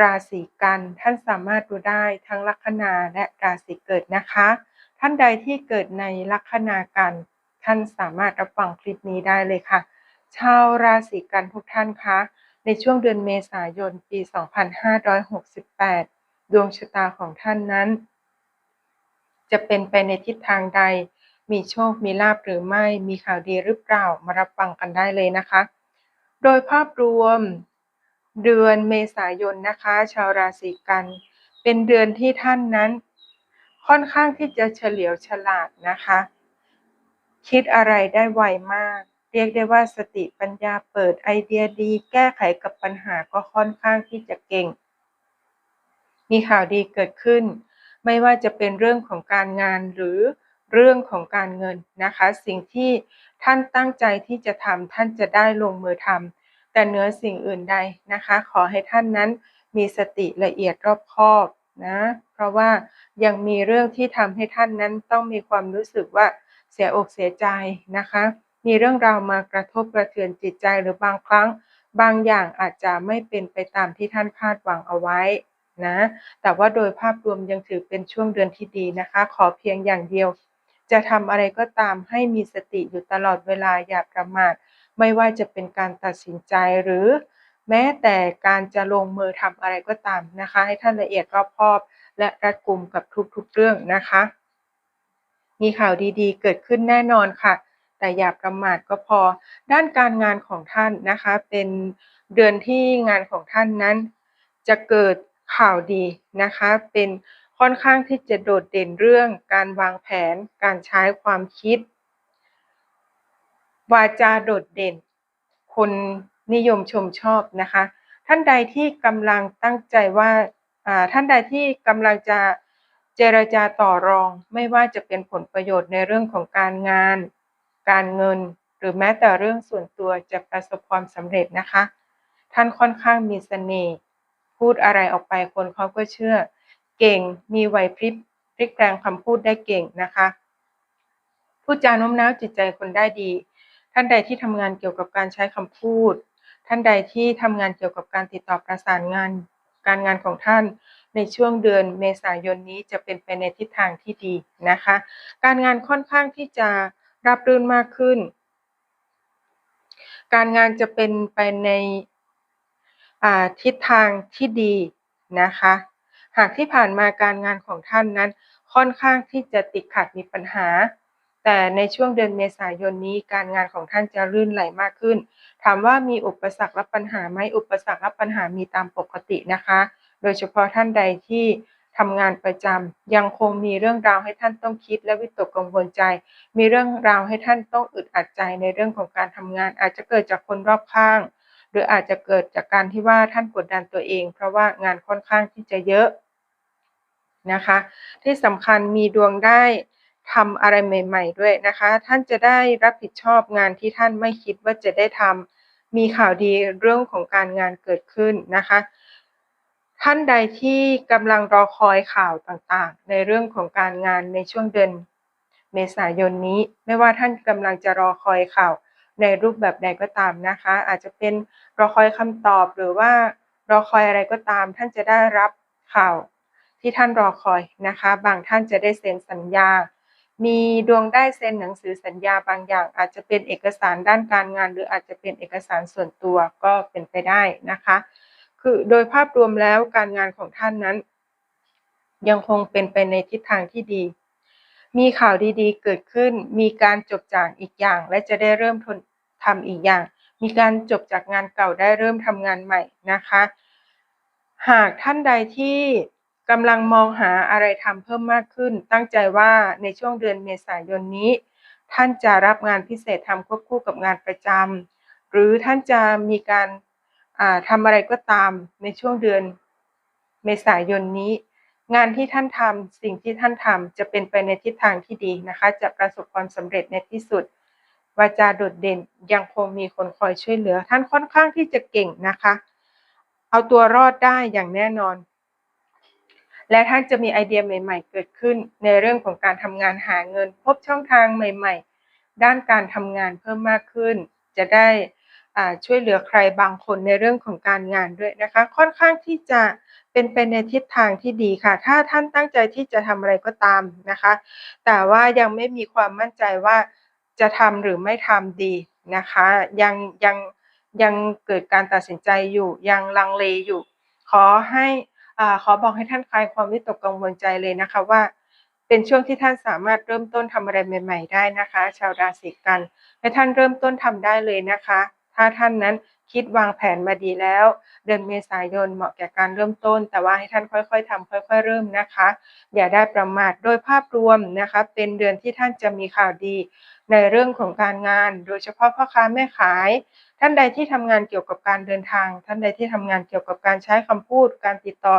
ราศีกันท่านสามารถดูได้ทั้งลัคนาและราศีเกิดนะคะ ท่านใดที่เกิดในลัคนากันท่านสามารถรับฟังคลิปนี้ได้เลยค่ะ ชาวราศีกันทุกท่านคะในช่วงเดือนเมษายนปี 2568 ดวงชะตาของท่านนั้น จะเป็นไปในทิศทางใด มีโชค มีลาบหรือไม่ มีข่าวดีหรือเปล่า มารับฟังกันได้เลยนะคะ โดยภาพรวม เดือนเมษายนนะคะ ชาวราศีกัน เป็นเดือนที่ท่านนั้น ค่อนข้างที่จะเฉลียวฉลาดนะคะ คิดอะไรได้ไวมาก เรียกได้ว่าสติปัญญาเปิดไอเดียดี แก้ไขกับปัญหาก็ค่อนข้างที่จะเก่ง มีข่าวดีเกิดขึ้น ไม่ว่าจะเป็นเรื่องของการงานหรือเรื่องของการเงินนะคะ สิ่งที่ท่านตั้งใจที่จะทำท่านจะได้ลงมือทำ แต่เนื้อสิ่งอื่นใดนะคะ ขอให้ท่านนั้นมีสติละเอียดรอบคอบนะ เพราะว่ายังมีเรื่องที่ทำให้ท่านนั้นต้องมีความรู้สึกว่าเสียอกเสียใจนะคะ มีเรื่องราวมากระทบกระเทือนจิตใจหรือบางครั้ง บางอย่างอาจจะไม่เป็นไปตามที่ท่านคาดหวังเอาไว้นะ แต่ว่าโดยภาพรวมยังถือเป็นช่วงเดือนที่ดีนะคะ ขอเพียงอย่างเดียว จะทำอะไรก็ตามให้มีสติอยู่ตลอดเวลาอย่าประมาท ไม่ว่าจะเป็นการตัดสินใจหรือแม้แต่การจะลงมือทำอะไรก็ตามนะคะ ให้ท่านละเอียดรอบคอบ และรัดกุมกับทุกๆเรื่องนะคะ มีข่าวดีๆ เกิดขึ้นแน่นอนค่ะ แต่อย่าประมาทก็พอ ด้านการงานของท่านนะคะ เป็นเดือนที่งานของท่านนั้น จะเกิดข่าวดีนะคะ เป็นค่อนข้างที่จะโดดเด่นเรื่อง การวางแผน การใช้ความคิด วาจาโดดเด่น คนนิยมชมชอบนะคะ ท่านใดที่กำลังตั้งใจว่าท่านใดที่กำลังจะเจรจาต่อรอง ไม่ว่าจะเป็นผลประโยชน์ในเรื่องของการงาน การเงิน หรือแม้แต่เรื่องส่วนตัวจะประสบความสำเร็จนะคะ ท่านค่อนข้างมีเสน่ห์พูดอะไรออกไปคนเขาก็เชื่อ เก่งมีไหวพริบพลิกแปลงคำพูดได้เก่งนะคะ พูดจาโน้มน้าวจิตใจคนได้ดี ท่านใดที่ทำงานเกี่ยวกับการใช้คำพูด ท่านใดที่ทำงานเกี่ยวกับการติดต่อประสานงาน การงานของท่านในช่วงเดือนเมษายนนี้จะเป็นไปในทิศทางที่ดีนะคะ การงานค่อนข้างที่จะรับรื่นมากขึ้น การงานจะเป็นไปในทิศทางที่ดีนะคะ หากที่ผ่านมาการงานของท่านนั้นค่อนข้างที่จะติดขัดมีปัญหา แต่ในช่วงเดือนเมษายนนี้การงานของท่านจะลื่นไหลมากขึ้น ถามว่ามีอุปสรรคและปัญหาไหมอุปสรรคและปัญหามีตามปกตินะคะ โดยเฉพาะท่านใดที่ทำงานประจำยังคงมีเรื่องราวให้ท่านต้องคิดและวิตกกังวลใจ มีเรื่องราวให้ท่านต้องอึดอัดใจในเรื่องของการทำงาน อาจจะเกิดจากคนรอบข้าง หรืออาจจะเกิดจากการที่ว่าท่านกดดันตัวเอง เพราะว่างานค่อนข้างที่จะเยอะนะคะ ที่สำคัญมีดวงได้ ทำอะไรใหม่ ๆ ด้วยนะคะ ท่านจะได้รับผิดชอบงานที่ท่านไม่คิดว่าจะได้ทำมีข่าวดีเรื่องของการงานเกิดขึ้นนะคะ ท่านใดที่กำลังรอคอยข่าวต่างๆ ในเรื่องของการงานในช่วงเดือนเมษายนนี้ ไม่ว่าท่านกำลังจะรอคอยข่าวในรูปแบบใดก็ตามนะคะ อาจจะเป็นรอคอยคำตอบหรือว่ารอคอยอะไรก็ตาม ท่านจะได้รับข่าวที่ท่านรอคอยนะคะ บางท่านจะได้เซ็นสัญญา มีดวงได้เซ็นหนังสือสัญญาบางอย่าง อาจจะเป็นเอกสารด้านการงาน หรืออาจจะเป็นเอกสารส่วนตัวก็เป็นไปได้นะคะ คือโดยภาพรวมแล้วการงานของท่านนั้น ยังคงเป็นไปในทิศทางที่ดี มีข่าวดีๆ เกิดขึ้น มีการจบจากอีกอย่าง และจะได้เริ่มทนทำอีกอย่าง มีการจบจากงานเก่าได้เริ่มทำงานใหม่นะคะ หากท่านใดที่ กำลังมองหาอะไรทำเพิ่มมากขึ้น ตั้งใจว่าในช่วงเดือนเมษายนนี้ ท่านจะรับงานพิเศษทำควบคู่กับงานประจำหรือท่านจะมีการทำอะไรก็ตามในช่วงเดือนเมษายนนี้ งานที่ท่านทำสิ่งที่ท่านทำจะเป็นไปในทิศทางที่ดีนะคะ จะประสบความสำเร็จในที่สุดวาจาโดดเด่นยังคงมีคนคอยช่วยเหลือ ท่านค่อนข้างที่จะเก่งนะคะ เอาตัวรอดได้อย่างแน่นอน และท่านจะมีไอเดียใหม่ ๆ เกิดขึ้น ในเรื่องของการทำงานหาเงิน พบช่องทางใหม่ ๆ ด้านการทำงานเพิ่มมากขึ้น จะได้ช่วยเหลือใครบางคนในเรื่องของการงานด้วยนะคะ ค่อนข้างที่จะเป็นไปในทิศทางที่ดีค่ะ ถ้าท่านตั้งใจที่จะทำอะไรก็ตามนะคะ แต่ว่ายังไม่มีความมั่นใจว่าจะทำหรือไม่ทำดีนะคะ ยังยังยังเกิดการตัดสินใจอยู่ ยังลังเลอยู่ ขอให้ อขอบอกให้ท่านคลายความวิตกกังวลใจเลยนะคะว่า เป็นช่วงที่ท่านสามารถเริ่มต้นทำอะไรใหม่ ๆ ได้นะคะ ชาวราศีกันให้ท่านเริ่มต้นทำได้เลยนะคะ ถ้าท่านนั้นคิดวางแผนมาดีแล้ว เดือนเมษายนเหมาะแก่การเริ่มต้น แต่ว่าให้ท่านค่อยๆทำค่อย ๆ เริ่มนะคะ อย่าได้ประมาทโดยภาพรวมนะคะ เป็นเดือนที่ท่านจะมีข่าวดี ในเรื่องของการงาน โดยเฉพาะพ่อค้าแม่ขาย ท่านใดที่ทำงานเกี่ยวกับการเดินทาง ท่านใดที่ทำงานเกี่ยวกับการใช้คำพูด การติดต่อ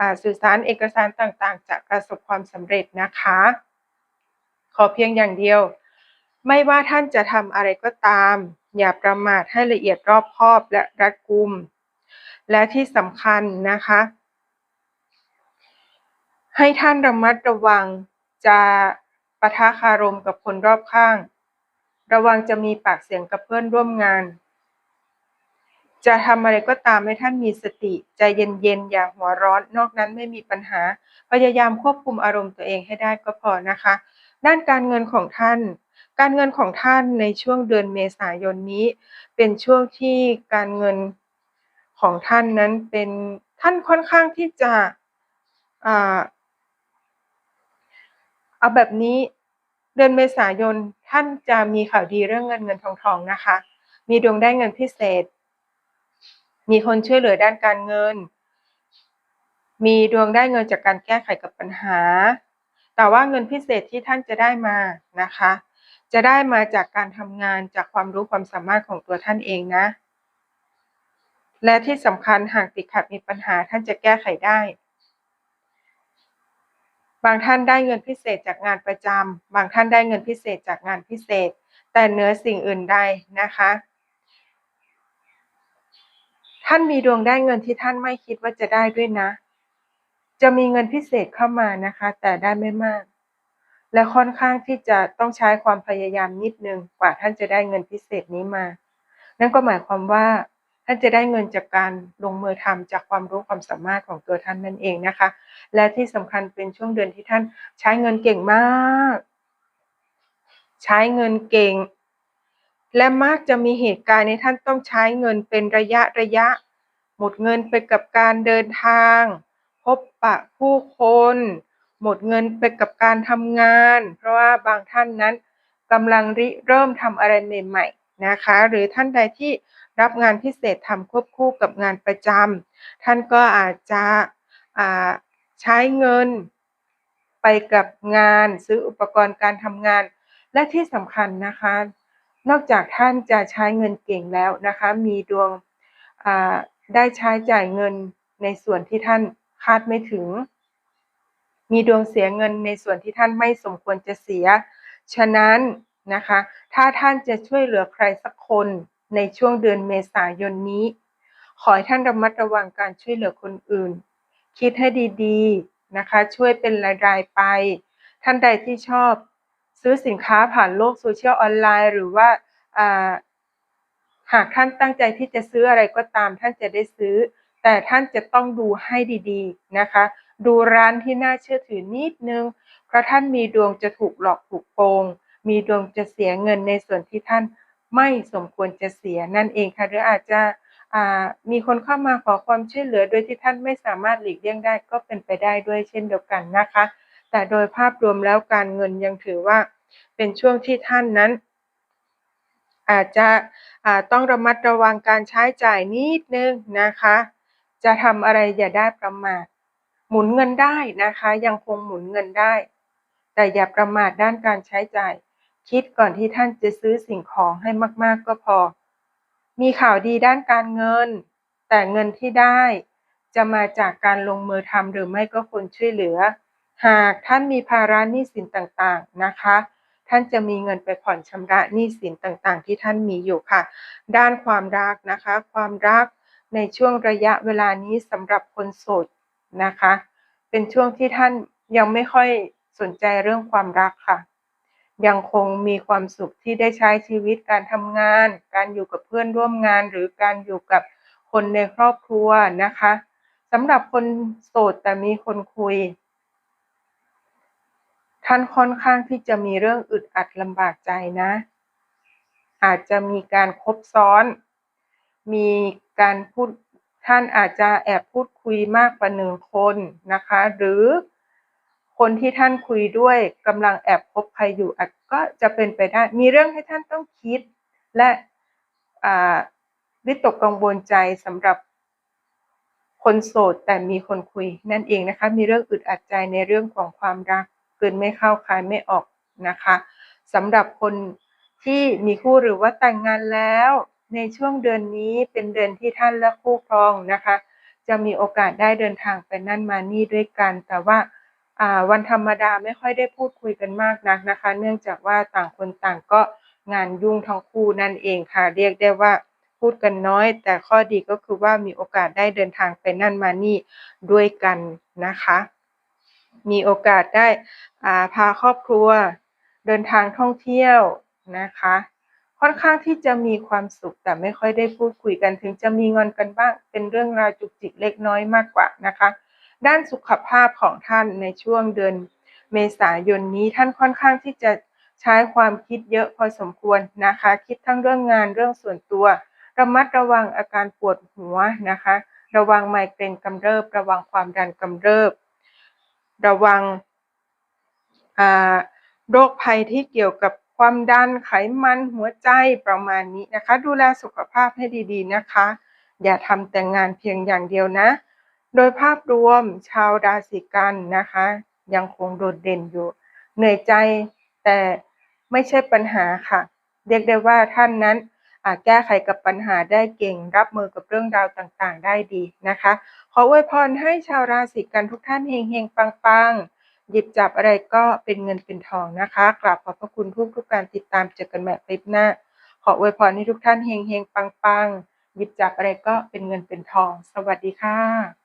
อสื่อสารเอกสารต่างๆ จะประสบความสำเร็จนะคะ ขอเพียงอย่างเดียว ไม่ว่าท่านจะทำอะไรก็ตาม อย่าประมาทให้ละเอียดรอบคอบและรัดกุม และที่สำคัญนะคะ ให้ท่านระมัดระวังจะปะทะคารมกับคนรอบข้าง ระวังจะมีปากเสียงกับเพื่อนร่วมงาน จะทำอะไรก็ตามให้ท่านมีสติ ใจเย็นๆ อย่าหัวร้อน นอกนั้นไม่มีปัญหา พยายามควบคุมอารมณ์ตัวเองให้ได้ก็พอนะคะ ด้านการเงินของท่าน การเงินของท่านในช่วงเดือนเมษายนนี้ เป็นช่วงที่การเงินของท่านนั้นเป็นท่านค่อนข้างที่จะเอาแบบนี้เดือนเมษายนท่านจะมีข่าวดีเรื่องเงินเงินทองทองนะคะ มีดวงได้เงินพิเศษ มีคนช่วยเหลือด้านการเงิน มีดวงได้เงินจากการแก้ไขกับปัญหา แต่ว่าเงินพิเศษที่ท่านจะได้มานะคะ จะได้มาจากการทำงานจากความรู้ความสามารถของตัวท่านเองนะ และที่สำคัญหากติดขัดมีปัญหาท่านจะแก้ไขได้บางท่านได้เงินพิเศษจากงานประจำ บางท่านได้เงินพิเศษจากงานพิเศษ แต่เนื้อสิ่งอื่นใดนะคะ ท่านมีดวงได้เงินที่ท่านไม่คิดว่าจะได้ด้วยนะ จะมีเงินพิเศษเข้ามานะคะ แต่ได้ไม่มาก และค่อนข้างที่จะต้องใช้ความพยายามนิดนึงกว่าท่านจะได้เงินพิเศษนี้มา นั่นก็หมายความว่าท่านจะได้เงินจากการลงมือทำจากความรู้ความสามารถของตัวท่านนั่นเองนะคะ และที่สำคัญเป็นช่วงเดือนที่ท่านใช้เงินเก่งมาก ใช้เงินเก่ง และมักจะมีเหตุการณ์ในท่านต้องใช้เงินเป็นระยะระยะ หมดเงินไปกับการเดินทาง พบปะผู้คน หมดเงินไปกับการทำงาน เพราะว่าบางท่านนั้นกำลังริเริ่มทำอะไรใหม่ๆนะคะ หรือท่านใดที่รับงานพิเศษทำควบคู่กับงานประจำท่านก็อาจจะใช้เงินไปกับงานซื้ออุปกรณ์การทำงาน และที่สำคัญนะคะ นอกจากท่านจะใช้เงินเก่งแล้วนะคะ มีดวงได้ใช้จ่ายเงินในส่วนที่ท่านคาดไม่ถึง มีดวงเสียเงินในส่วนที่ท่านไม่สมควรจะเสีย ฉะนั้นนะคะ ถ้าท่านจะช่วยเหลือใครสักคนในช่วงเดือนเมษายนนี้ ขอให้ท่านระมัดระวังการช่วยเหลือคนอื่น คิดให้ดีๆนะคะ ช่วยเป็นรายๆไป ท่านใดที่ชอบ ซื้อสินค้าผ่านโลกโซเชียลออนไลน์ หรือว่าหากท่านตั้งใจที่จะซื้ออะไรก็ตาม ท่านจะได้ซื้อ แต่ท่านจะต้องดูให้ดีๆนะคะ ดูร้านที่น่าเชื่อถือนิดนึง เพราะท่านมีดวงจะถูกหลอกถูกโกง มีดวงจะเสียเงินในส่วนที่ท่านไม่สมควรจะเสียนั่นเองค่ะหรืออาจจะมีคนเข้ามาขอความช่วยเหลือโดยที่ท่านไม่สามารถหลีกเลี่ยงได้ก็เป็นไปได้ด้วยเช่นเดียวกันนะคะ แต่โดยภาพรวมแล้วการเงินยังถือว่าเป็นช่วงที่ท่านนั้น อาจจะต้องระมัดระวังการใช้จ่ายนิดนึงนะคะ จะทำอะไรอย่าได้ประมาท หมุนเงินได้นะคะ ยังคงหมุนเงินได้ แต่อย่าประมาทด้านการใช้จ่าย คิดก่อนที่ท่านจะซื้อสิ่งของให้มาก ๆ ก็พอ มีข่าวดีด้านการเงิน แต่เงินที่ได้จะมาจากการลงมือทำหรือไม่ก็คนช่วยเหลือ หากท่านมีภาระหนี้สินต่างๆนะคะ ท่านจะมีเงินไปผ่อนชำระหนี้สินต่างๆ ที่ท่านมีอยู่ค่ะ ด้านความรักนะคะ ความรักในช่วงระยะเวลานี้สำหรับคนโสดนะคะ เป็นช่วงที่ท่านยังไม่ค่อยสนใจเรื่องความรักค่ะ ยังคงมีความสุขที่ได้ใช้ชีวิตการทำงาน การอยู่กับเพื่อนร่วมงาน หรือการอยู่กับคนในครอบครัวนะคะสำหรับคนโสดแต่มีคนคุย ท่านค่อนข้างที่จะมีเรื่องอึดอัดลำบากใจนะ อาจจะมีการคบซ้อน มีการพูดท่านอาจจะแอบพูดคุยมากกว่าหนึ่งคนนะคะ หรือคนที่ท่านคุยด้วยกำลังแอบคบใครอยู่อาจก็จะเป็นไปได้มีเรื่องให้ท่านต้องคิด และวิตกกังวลใจสำหรับคนโสดแต่มีคนคุยนั่นเองนะคะ มีเรื่องอึดอัดใจในเรื่องของความรัก เกินไม่เข้าคายไม่ออกนะคะสำหรับคนที่มีคู่หรือว่าแต่งงานแล้ว ในช่วงเดือนนี้เป็นเดือนที่ท่านและคู่ครองนะคะ จะมีโอกาสได้เดินทางไปนั่นมานี่ด้วยกัน แต่ว่าวันธรรมดาไม่ค่อยได้พูดคุยกันมากนักนะคะ เนื่องจากว่าต่างคนต่างก็งานยุ่งทั้งคู่นั่นเองค่ะเรียกได้ว่าพูดกันน้อย แต่ข้อดีก็คือว่ามีโอกาสได้เดินทางไปนั่นมานี่ด้วยกันนะคะ มีโอกาสได้พาครอบครัวเดินทางท่องเที่ยวนะคะ ค่อนข้างที่จะมีความสุขแต่ไม่ค่อยได้พูดคุยกันถึงจะมีงอนกันบ้าง เป็นเรื่องราวจุกจิกเล็กน้อยมากกว่านะคะ ด้านสุขภาพของท่านในช่วงเดือนเมษายนนี้ท่านค่อนข้างที่จะใช้ความคิดเยอะพอสมควรนะคะ คิดทั้งเรื่องงานเรื่องส่วนตัว ระมัดระวังอาการปวดหัวนะคะ ระวังไมเกรนกำเริบ ระวังความดันกำเริบ ระวังโรคภัยที่เกี่ยวกับความดันไขมันหัวใจประมาณนี้นะคะ ดูแลสุขภาพให้ดีๆนะคะ อย่าทำแต่งงานเพียงอย่างเดียวนะ โดยภาพรวมชาวราศีกันนะคะ ยังคงโดดเด่นอยู่ เหนื่อยใจแต่ไม่ใช่ปัญหาค่ะ เรียกได้ว่าท่านนั้น แก้ไขกับปัญหาได้เก่ง รับมือกับเรื่องราวต่างๆ ได้ดีนะคะ ขออวยพรให้ชาวราศีกันทุกท่านเฮงๆปังๆ หยิบจับอะไรก็เป็นเงินเป็นทองนะคะกราบขอบพระคุณทุกทุกการติดตามเจอกันใหม่คลิปหน้า ขออวยพรให้ทุกท่านเฮงๆปังๆ หยิบจับอะไรก็เป็นเงินเป็นทอง สวัสดีค่ะ